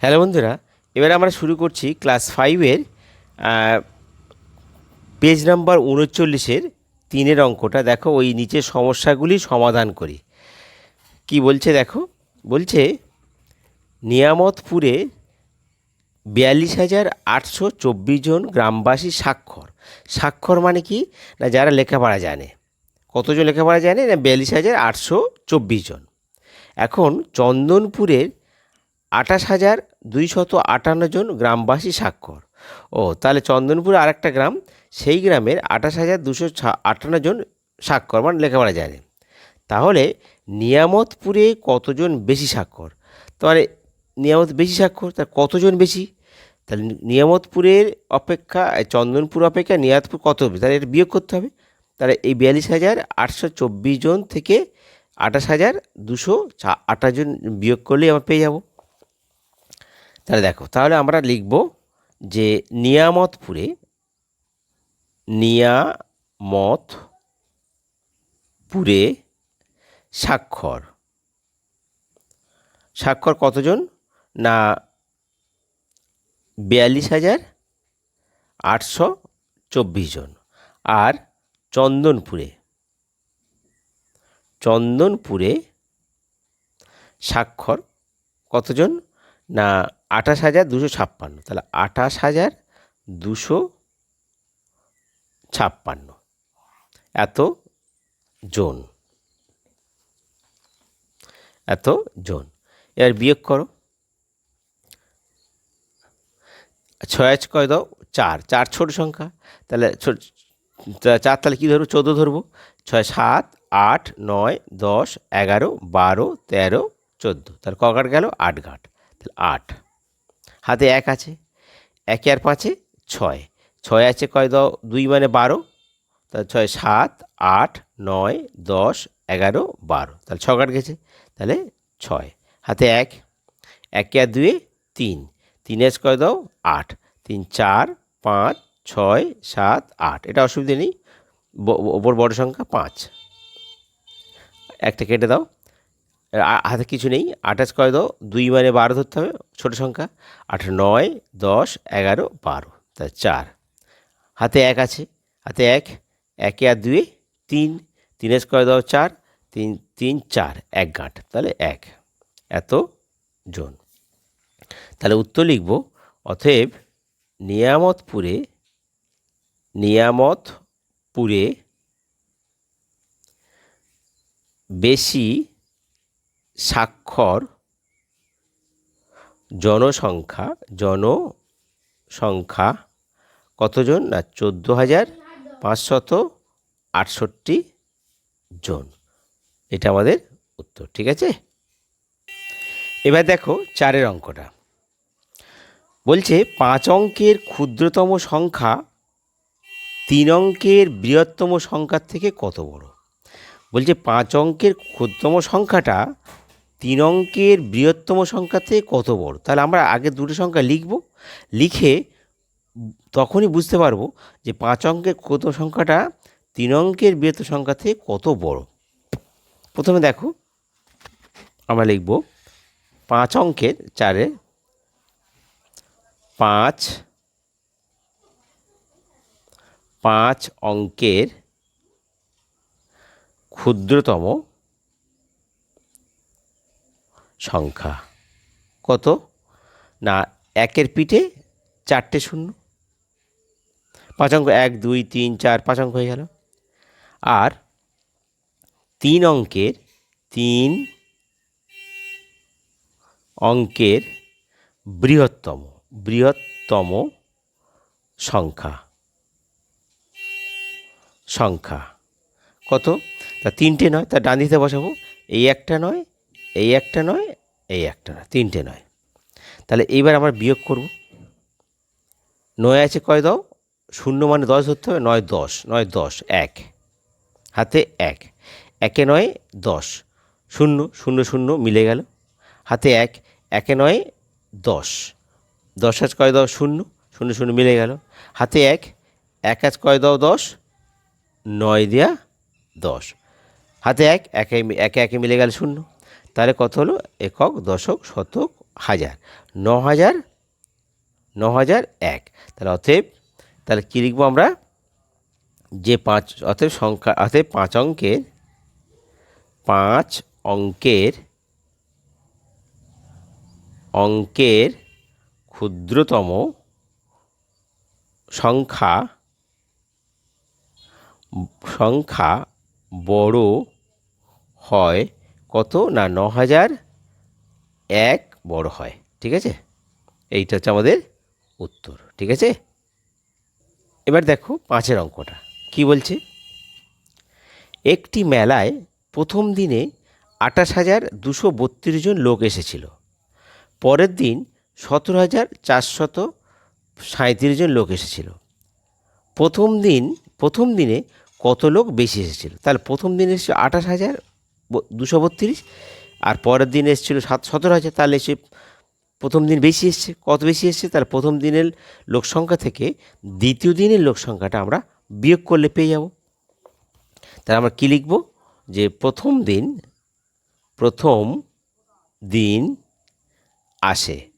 Hello বন্ধুরা, এবার আমরা শুরু করছি ক্লাস ফাইভের পেজ নাম্বার উনচল্লিশের তিনের অঙ্কটা। দেখো, ওই নিচের সমস্যাগুলি সমাধান করি। কি বলছে দেখো? বলছে, নিয়ামতপুরে বিয়াল্লিশ হাজার আটশো চব্বিশ জন গ্রামবাসী স্বাক্ষর। স্বাক্ষর মানে কি? না, যারা লেখাপড়া জানে। কতজন লেখাপড়া জানে? না, বিয়াল্লিশ হাজার আটশো চব্বিশ জন। এখন চন্দনপুরের আঠাশ হাজার দুইশত আটান্ন জন গ্রামবাসী স্বাক্ষর। ও, তাহলে চন্দনপুরে আরেকটা গ্রাম, সেই গ্রামের আঠাশ হাজার দুশো আটান্ন জন স্বাক্ষর মানে লেখাপড়া জানে। তাহলে নিয়ামতপুরে কতজন বেশি স্বাক্ষর? তাহলে নিয়ামত বেশি স্বাক্ষর তার কতজন বেশি? তাহলে নিয়ামতপুরের অপেক্ষা চন্দনপুর অপেক্ষা, নিয়ামতপুর কত হবে? তাহলে এটা বিয়োগ করতে হবে। তাহলে এই বিয়াল্লিশ হাজার আটশো চব্বিশ জন থেকে আঠাশ হাজার দুশো আঠাশ জন বিয়োগ করলেই আমরা পেয়ে যাব। তাহলে দেখো, তাহলে আমরা লিখব যে নিয়ামতপুরে নিয়ামতপুরে স্বাক্ষর। স্বাক্ষর কতজন? না, বিয়াল্লিশ হাজার আটশো চব্বিশ জন। আর চন্দনপুরে চন্দনপুরে স্বাক্ষর কতজন? না আঠাশ হাজার দুশো ছাপ্পান্ন। তাহলে আঠাশ হাজার দুশো ছাপ্পান্ন। এত জন। এত জন। এবার বিয়োগ করো। ছয় কয় দাও? চার। চার ছোট সংখ্যা। তাহলে চার তাহলে কী ধরবো? চোদ্দ ধরবো। ছয়, সাত, আট, নয়, দশ, এগারো, বারো, তেরো, চোদ্দ। তাহলে কগাট গেল? আট ঘাট। তাহলে আট। হাতে এক আছে, একে আর পাঁচে ছয়। ছয় আছে কয় দাও দুই মানে বারো। তাহলে ছয় সাত, আট, নয়, দশ, এগারো, বারো। তাহলে ছ কাট গেছে। তাহলে ছয়। হাতে এক। একে আর দুয়ে তিন। তিন এস কয় দাও আট। তিন, চার, পাঁচ, ছয়, সাত, আট। এটা অসুবিধা নেই। ওপর বড় সংখ্যা পাঁচ। একটা কেটে দাও। হাতে কিছু নেই। আঠাশ কয় দাও? দুই মানে বারো ধরতে হবে। ছোটো সংখ্যা। আট, নয়, দশ, এগারো, বারো। তা চার। হাতে এক আছে। হাতে এক। একে আর দুয়ে তিন। তিনের কয় দাও? চার। তিন তিন, চার। এক গাঁট। তাহলে এক। এত জন। তাহলে উত্তর লিখব, অতএব নিয়ামতপুরে নিয়ামতপুরে বেশি স্বাক্ষর, জনসংখ্যা জনসংখ্যা কতজন? না, চোদ্দ হাজার পাঁচশত আটষট্টি জন। এটা আমাদের উত্তর, ঠিক আছে? এবার দেখো চারের অঙ্কটা। বলছে, পাঁচ অঙ্কের ক্ষুদ্রতম সংখ্যা তিন অঙ্কের বৃহত্তম সংখ্যার থেকে কত বড়? বলছে, পাঁচ অঙ্কের ক্ষুদ্রতম সংখ্যাটা তিন অঙ্কের বৃহত্তম সংখ্যা থেকে কত বড়? তাহলে আমরা আগে দুটো সংখ্যা লিখব। লিখে তখনই বুঝতে পারব যে পাঁচ অঙ্কের ক্ষুদ্র সংখ্যাটা, তিন অঙ্কের বৃহত্তম সংখ্যা থেকে কত বড়। প্রথমে দেখো, আমরা লিখব পাঁচ অঙ্কের চারে পাঁচ পাঁচ অঙ্কের ক্ষুদ্রতম সংখ্যা। কত? না, একের পিঠে চারটে শূন্য। পাঁচ অঙ্ক এক, দুই, তিন, চার, পাঁচ অঙ্ক হয়ে গেল। আর তিন অঙ্কের তিন অঙ্কের বৃহত্তম বৃহত্তম সংখ্যা। সংখ্যা। কত? তা তিনটে নয়, তা ডান দিতে বসাবো। এই একটা নয় এই একটা নয়, এই একটা নয়, তিনটে নয়। তাহলে এইবার আমরা বিয়োগ করব। নয় আছে কয় দাও? শূন্য মানে দশ ধরতে হবে, নয় দশ নয় দশ, এক। হাতে এক। একে নয়, দশ। শূন্য শূন্য শূন্য মিলে গেল। হাতে এক, একে নয়, দশ। দশ আজ কয় দাও? শূন্য শূন্য শূন্য মিলে গেল। হাতে এক এক আজ কয় দাও? দশ। নয় দেয়া দশ। হাতে এক, একে একে একে মিলে গেল শূন্য। তাহলে কত হলো? একক, দশক, শতক, হাজার। ন হাজার ন হাজার এক। তাহলে অতএব, তাহলে কী লিখব আমরা? যে পাঁচ, অতএব সংখ্যা, অতএব পাঁচ অঙ্কের পাঁচ অঙ্কের অঙ্কের ক্ষুদ্রতম সংখ্যা সংখ্যা বড় হয় কত না ন হাজার এক বড় হয়, ঠিক আছে? এইটা হচ্ছে আমাদের উত্তর, ঠিক আছে? এবার দেখো পাঁচের অঙ্কটা, কি বলছে? একটি মেলায় প্রথম দিনে আঠাশ হাজার দুশো বত্রিশ জন লোক এসেছিল। পরের দিন সতেরো হাজার চারশত সাঁত্রিশ জন লোক এসেছিল। প্রথম দিন, প্রথম দিনে কত লোক বেশি এসেছিল? তাহলে প্রথম দিন এসেছিল আঠাশ হাজার দুশো বত্রিশ। আর পরের দিন এসেছিল সাত, সতেরো হাজার, তাহলে সে প্রথম দিন বেশি এসছে। কত বেশি এসছে? তাহলে প্রথম দিনের লোক সংখ্যা থেকে দ্বিতীয় দিনের লোক সংখ্যাটা আমরা বিয়োগ করলে পেয়ে যাব। তাহলে আমরা কী লিখব? যে প্রথম দিন প্রথম দিন আসে।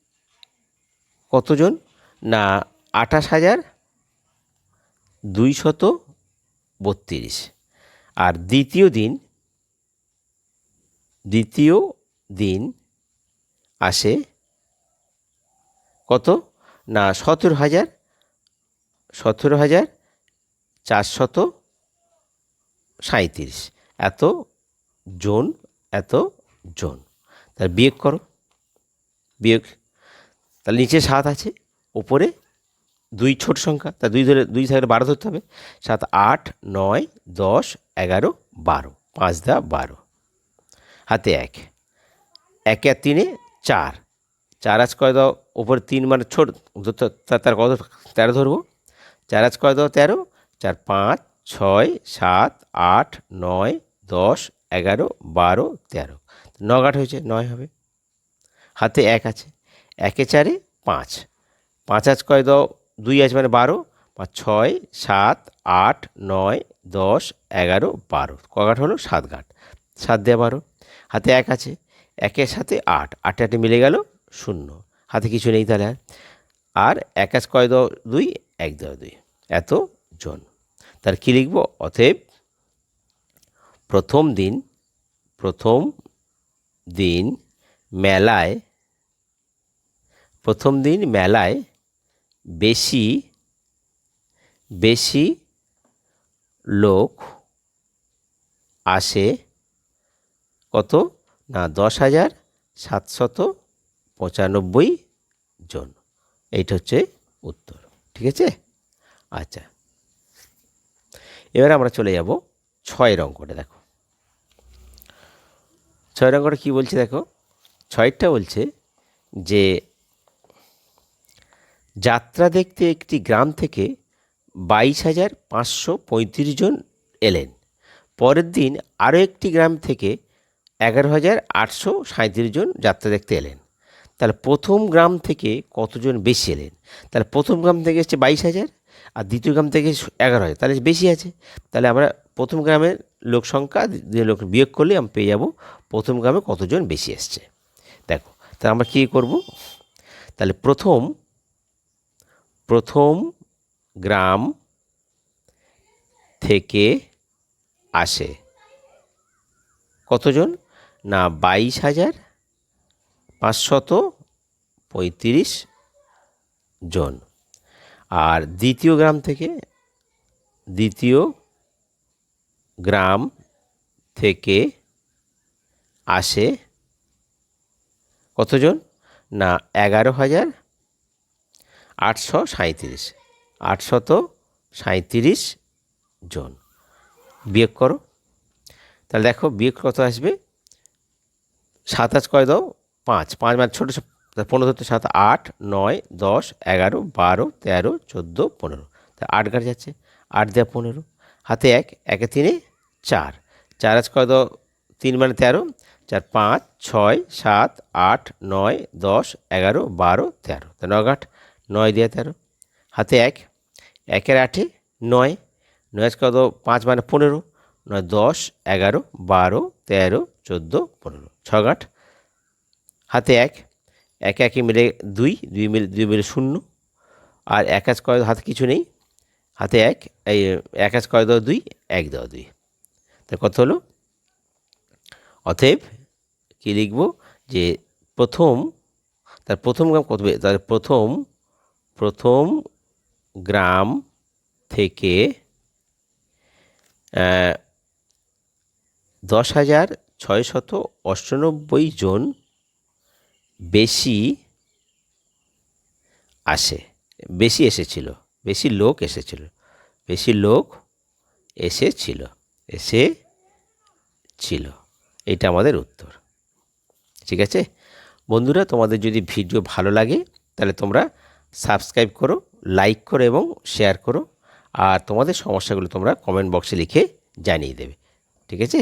কতজন? না, আঠাশ হাজার দুইশত বত্রিশ। আর দ্বিতীয় দিন দ্বিতীয় দিন আসে কত? না, সতেরো হাজার সতেরো হাজার চারশত সাঁত্রিশ এত জন এত জন। তার বিয়োগ করো। বিয়োগ, তাহলে নিচে সাত আছে ওপরে দুই ছোট সংখ্যা, তা দুই ধরে, দুই থাকলে বারো ধরতে হবে। সাত, আট, নয়, দশ, এগারো, বারো, পাঁচ দা বারো। হাতে এক। এক আর তিনে চার। চার আজ কয় দাও ওপরে তিন মানে ছোট তার কত? তেরো ধরবো। চার আজ কয় দাও তেরো, চার পাঁচ, ছয়, সাত, আট, নয়, দশ, এগারো, বারো, তেরো। নগাট হয়েছে, নয় হবে। হাতে এক আছে। একে চারে পাঁচ। পাঁচ আজ কয় দাও, দুই আছে মানে বারো, পাঁচ, ছয়, সাত, আট, নয়, দশ, এগারো, বারো। কগাট হলো সাত গাঁট। সাত দেওয়া বারো। হাতে এক আছে, একের সাথে আট, আটে আটে মিলে গেল শূন্য। হাতে কিছু নেই তাহলে, আর এক আজ কয় দাও দুই? এক দেওয়া দুই। এত জন। তার কী লিখব? অতএব প্রথম দিন প্রথম দিন মেলায়, প্রথম দিন মেলায় বেশি বেশি লোক আসে কত? না, দশ হাজার সাতশত পঁচানব্বই জন। এইটা হচ্ছে উত্তর, ঠিক আছে? আচ্ছা এবার আমরা চলে যাব ছয়ের অঙ্কটা দেখো। ছয়ের অঙ্কটা কী বলছে, দেখো? ছয়টা বলছে যে, যাত্রা দেখতে একটি গ্রাম থেকে বাইশ হাজার পাঁচশো পঁয়ত্রিশ জন এলেন। পরের দিন আরও একটি গ্রাম থেকে এগারো হাজার আটশো সাঁত্রিশ জন যাত্রা দেখতে এলেন। তাহলে প্রথম গ্রাম থেকে কতজন বেশি এলেন? তাহলে প্রথম গ্রাম থেকে এসছে বাইশ হাজার আর দ্বিতীয় গ্রাম থেকে এগারো হাজার। তাহলে বেশি আছে। তাহলে আমরা প্রথম গ্রামের লোক সংখ্যা লোক বিয়োগ করলে আমি পেয়ে যাব প্রথম গ্রামে কতজন বেশি এসছে। দেখো, তাহলে আমরা কী করব? তাহলে প্রথম প্রথম গ্রাম থেকে আসে কতজন? না বাইশ হাজার পাঁচশত পঁয়ত্রিশ জন। আর দ্বিতীয় গ্রাম থেকে, দ্বিতীয় গ্রাম থেকে আসে কতজন? না, এগারো হাজার আটশো সাঁত্রিশ আটশত সাঁত্রিশ জন। বিয়োগ করো। তাহলে দেখো বিয়োগ কত আসবে? সাতাশ কয় দাও? পাঁচ। পাঁচ মানে ছোটো পনেরো ধরতে সাত, আট, নয়, দশ, এগারো, বারো, তেরো, চোদ্দ, পনেরো। তা আট গাড়ি যাচ্ছে। আট দেওয়া পনেরো। হাতে এক, একে তিনে চার। চার আজ কয় দাও? তিন মানে তেরো। চার, পাঁচ, ছয়, সাত, আট, নয়, দশ, এগারো, বারো, তেরো। তা নয় আট নয় দিয়ে তেরো। হাতে এক। একের আটে নয়। নয় আজ কত পাঁচ মানে পনেরো। নয়, দশ, এগারো, বারো, তেরো, চোদ্দ, পনেরো। ছগাট, হাতে এক, একে একে মিলে দুই দুই মিলে দুই মিলে শূন্য, আর এক আজ কয় হাতে কিছু নেই, হাতে এক, এই এক আজ কয় দেওয়া দুই, এক দেওয়া দুই। তা কত হলো? অতএব কী লিখব? যে প্রথম, তার প্রথম গ্রাম কত তার প্রথম প্রথম গ্রাম থেকে দশ হাজার ছয়শত অষ্টানব্বই জন বেশি আসে, বেশি এসেছিল, বেশি লোক এসেছিল, বেশি লোক এসেছিল এসে ছিল এটা আমাদের উত্তর। ঠিক আছে? বন্ধুরা, তোমাদের যদি ভিডিও ভালো লাগে, তাহলে তোমরা সাবস্ক্রাইব করো, লাইক করো এবং শেয়ার করো, আর তোমাদের সমস্যাগুলো তোমরা কমেন্ট বক্সে লিখে জানিয়ে দেবে। ঠিক আছে?